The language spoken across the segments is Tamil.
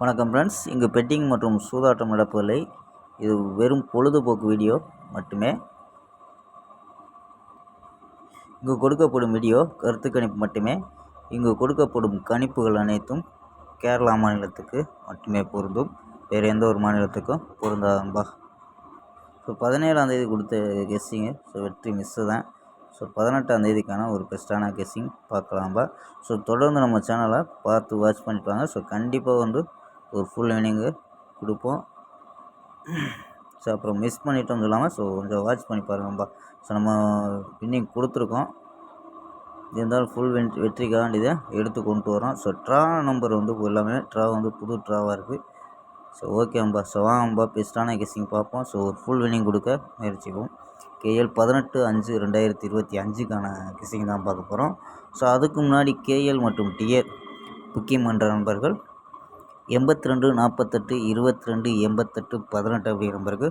வணக்கம் ஃப்ரெண்ட்ஸ் இங்கு பெட்டிங் மற்றும் சூதாட்டம் நடப்பதில்லை. இது வெறும் பொழுதுபோக்கு வீடியோ மட்டுமே. இங்கு கொடுக்கப்படும் வீடியோ கருத்து கணிப்பு மட்டுமே. இங்கு கொடுக்கப்படும் கணிப்புகள் அனைத்தும் கேரளா மாநிலத்துக்கு மட்டுமே பொருந்தும். வேறு எந்த ஒரு மாநிலத்துக்கும் பொருந்தாதம்பா ஸோ பதினேழாம் தேதி கொடுத்த கெஸ்ஸிங்கு ஸோ வெற்றி மிஸ்ஸு தான். ஸோ பதினெட்டாம் தேதிக்கான ஒரு பெஸ்ட்டான கெஸ்ஸிங் பார்க்கலாம்பா ஸோ தொடர்ந்து நம்ம சேனலை பார்த்து வாட்ச் பண்ணிட்டு வாங்க. ஸோ கண்டிப்பாக வந்து ஒரு ஃபுல் வினிங்கு கொடுப்போம். ஸோ அப்புறம் மிஸ் பண்ணிட்டோம் இல்லாமல் ஸோ கொஞ்சம் வாட்ச் பண்ணி பாருங்கப்பா ஸோ நம்ம வின்னிங் கொடுத்துருக்கோம். இருந்தாலும் ஃபுல் வென் வெற்றிக்காண்டி தான் எடுத்து கொண்டு வரோம் ஸோ ட்ரா நம்பர் வந்து எல்லாமே ட்ரா வந்து புது ட்ராவாக இருக்குது ஸோ ஓகேம்பா ஸோ வாங்கம்பா பெஸ்ட்டான கெஸ்ஸிங் பார்ப்போம். ஸோ ஒரு ஃபுல் வின்னிங் கொடுக்க முயற்சிப்போம். கேஎல் பதினெட்டு அஞ்சு ரெண்டாயிரத்தி இருபத்தி அஞ்சுக்கான கெஸ்ஸிங் தான் பார்க்க போகிறோம் ஸோ அதுக்கு முன்னாடி கேஎல் மற்றும் டிஎர் புக்கிங் பண்ணுற நண்பர்கள் எண்பத்தி ரெண்டு நாற்பத்தெட்டு இருபத்தி ரெண்டு எண்பத்தெட்டு பதினெட்டு அப்படிங்கிற நம்பருக்கு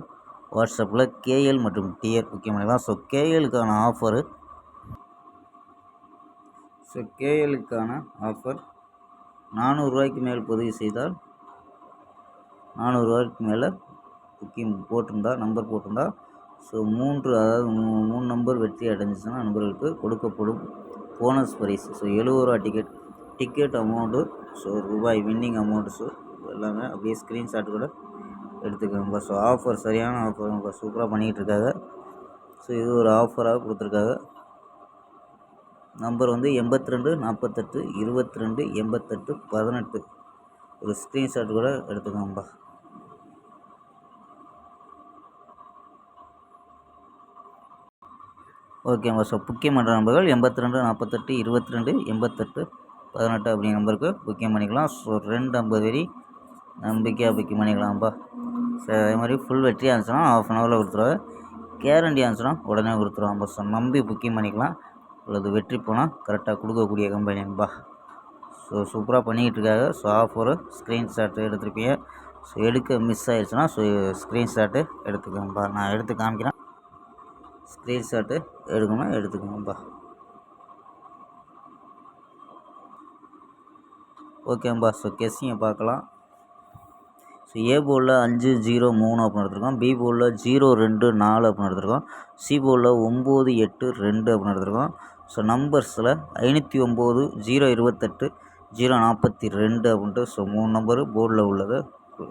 வாட்ஸ்அப்பில் கேஎல் மற்றும் டிஎல் புக்கிங் பண்ணிக்கலாம் ஸோ கேஎலுக்கான ஆஃபரு ஸோ கேஎலுக்கான ஆஃபர் நானூறுரூவாய்க்கு மேல் பதிவு செய்தால் நானூறுரூவாய்க்கு மேலே புக்கிங் போட்டிருந்தா நம்பர் போட்டிருந்தா ஸோ மூன்று அதாவது மூணு நம்பர் வெற்றி அடைஞ்சிச்சுன்னா நண்பர்களுக்கு கொடுக்கப்படும் போனஸ் ப்ரைஸ் ஸோ எழுபது ரூபா டிக்கெட் டிக்கெட் அமௌண்ட்டு ஸோ ரூபாய் வின்னிங் அமௌண்ட்டு ஸோ எல்லாமே அப்படியே ஸ்க்ரீன்ஷாட் கூட எடுத்துக்கோங்க. ஸோ ஆஃபர் சரியான ஆஃபர் இப்போ சூப்பராக பண்ணிகிட்ருக்காங்க ஸோ இது ஒரு ஆஃபராக கொடுத்துருக்காங்க. நம்பர் வந்து எண்பத்தி ரெண்டு நாற்பத்தெட்டு இருபத்தி ரெண்டு எண்பத்தெட்டு பதினெட்டு. ஒரு ஸ்க்ரீன்ஷாட் கூட எடுத்துக்கோங்கப்பா. ஓகேம்மா ஸோ புக்கிங் மன்ற நம்பர்கள் எண்பத்தி ரெண்டு நாற்பத்தெட்டு இருபத்தி ரெண்டு எண்பத்தெட்டு. பதினெட்டு அப்படிங்கிற நம்பருக்கு புக்கிங் பண்ணிக்கலாம். ஸோ ரெண்டு ஐம்பது வரி நம்பிக்கையாக புக்கிங் பண்ணிக்கலாம்ப்பா. ஸோ அதே மாதிரி ஃபுல் வெற்றி ஆச்சுன்னா ஆஃப் அன் ஹவரில் கொடுத்துருவாங்க கேரண்டி ஆச்சுன்னா உடனே கொடுத்துருவாங்க ஸோ நம்பி புக்கிங் பண்ணிக்கலாம். அல்லது வெற்றி போனால் கரெக்டாக கொடுக்கக்கூடிய கம்பெனிப்பா ஸோ சூப்பராக பண்ணிக்கிட்டு இருக்காங்க ஸோ ஆஃப் ஒரு ஸ்க்ரீன்ஷாட்டு எடுத்துருப்பீங்க. ஸோ எடுக்க மிஸ் ஆகிடுச்சுன்னா ஸோ ஸ்க்ரீன்ஷாட்டு எடுத்துக்கோங்கப்பா. நான் எடுத்து காமிக்கிறேன். ஸ்க்ரீன்ஷாட்டு எடுக்கணும் எடுத்துக்கோங்கப்பா. ஓகேம்பா ஸோ கெஸ்ஸிங்கை பார்க்கலாம். ஸோ ஏ போலில் அஞ்சு ஜீரோ மூணு அப்படின்னு எடுத்துருக்கோம். பி போலில் ஜீரோ ரெண்டு நாலு அப்படின்னு எடுத்துருக்கோம். சி போலில் ஒம்பது எட்டு ரெண்டு அப்படின்னு எடுத்துருக்கோம். ஸோ நம்பர்ஸில் ஐநூற்றி ஒம்பது ஜீரோ இருபத்தெட்டு ஜீரோ நாற்பத்தி ரெண்டு அப்படின்ட்டு ஸோ மூணு நம்பரு போர்டில் உள்ளதை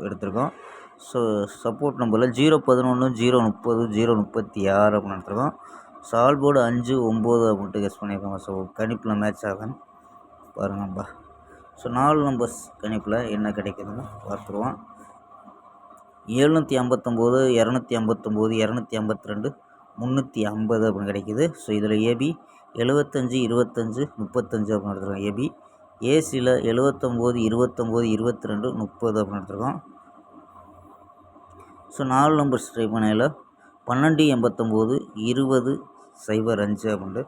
எடுத்திருக்கோம். ஸோ சப்போர்ட் நம்பரில் ஜீரோ பதினொன்று ஜீரோ முப்பது ஜீரோ முப்பத்தி ஆறு அப்படின்னு எடுத்துருக்கோம். சால் போர்டு அஞ்சு ஒம்பது அப்படின்ட்டு கெஸ் பண்ணியிருக்காங்க ஸோ கணிப்பில் மேட்ச் ஆகும் பாருங்கப்பா ஸோ நாலு நம்பர்ஸ் கணிப்பில் என்ன கிடைக்குதுன்னு பார்த்துருவோம். எழுநூற்றி ஐம்பத்தொம்போது இரநூத்தி ஐம்பத்தொம்போது இரநூத்தி ஐம்பத்தி ரெண்டு முந்நூற்றி ஐம்பது அப்படின்னு கிடைக்கிது. ஸோ இதில் ஏபி எழுபத்தஞ்சி இருபத்தஞ்சு முப்பத்தஞ்சு அப்படின்னு எடுத்துருக்கோம் ஏபி ஏசியில் எழுபத்தொம்போது இருபத்தொம்போது இருபத்தி ரெண்டு முப்பது அப்படின்னு எடுத்துருக்கோம். ஸோ நாலு நம்பர்ஸ் ட்ரை பண்ணையில் பன்னெண்டு எண்பத்தொம்போது இருபது சைபர் அஞ்சு அப்படின்ட்டு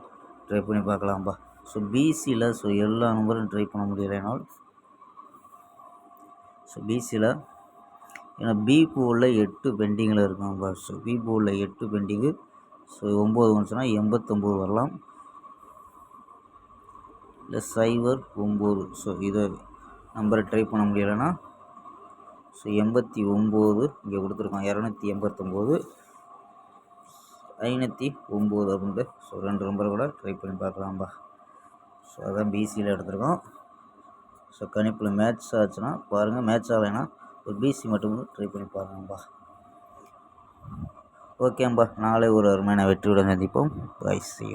ட்ரை பண்ணி பார்க்கலாம்ப்பா ஸோ பிசியில் ஸோ எல்லா நம்பரும் ட்ரை பண்ண முடியலைனால் ஸோ பிசியில் ஏன்னா பி பூவில் எட்டு பெண்டிங்கில் இருக்கும்ப்பா ஸோ பி பூவில் எட்டு பெண்டிங்கு ஸோ ஒம்பது வந்துச்சுன்னா எண்பத்தொம்போது வரலாம். இல்லை சைபர் ஒம்பது. ஸோ இதை நம்பரை ட்ரை பண்ண முடியலைன்னா ஸோ எண்பத்தி ஒம்பது இங்கே கொடுத்துருக்கோம் இரநூத்தி எண்பத்தொம்போது ஐநூற்றி ஒம்பது அப்படின்ட்டு. ஸோ ரெண்டு நம்பரை கூட ட்ரை பண்ணி பார்க்கலாம்பா. ஸோ அதான் பிசியில் எடுத்திருக்கோம். ஸோ கணிப்பில் மேட்ச் ஆச்சுன்னா பாருங்கள் மேட்ச் ஆகலைன்னா ஒரு பிசி மட்டும் ட்ரை பண்ணி பாருங்கப்பா. ஓகேம்பா நாளை ஒரு அருமையான வெற்றியுடன் சந்திப்போம். பாய் சி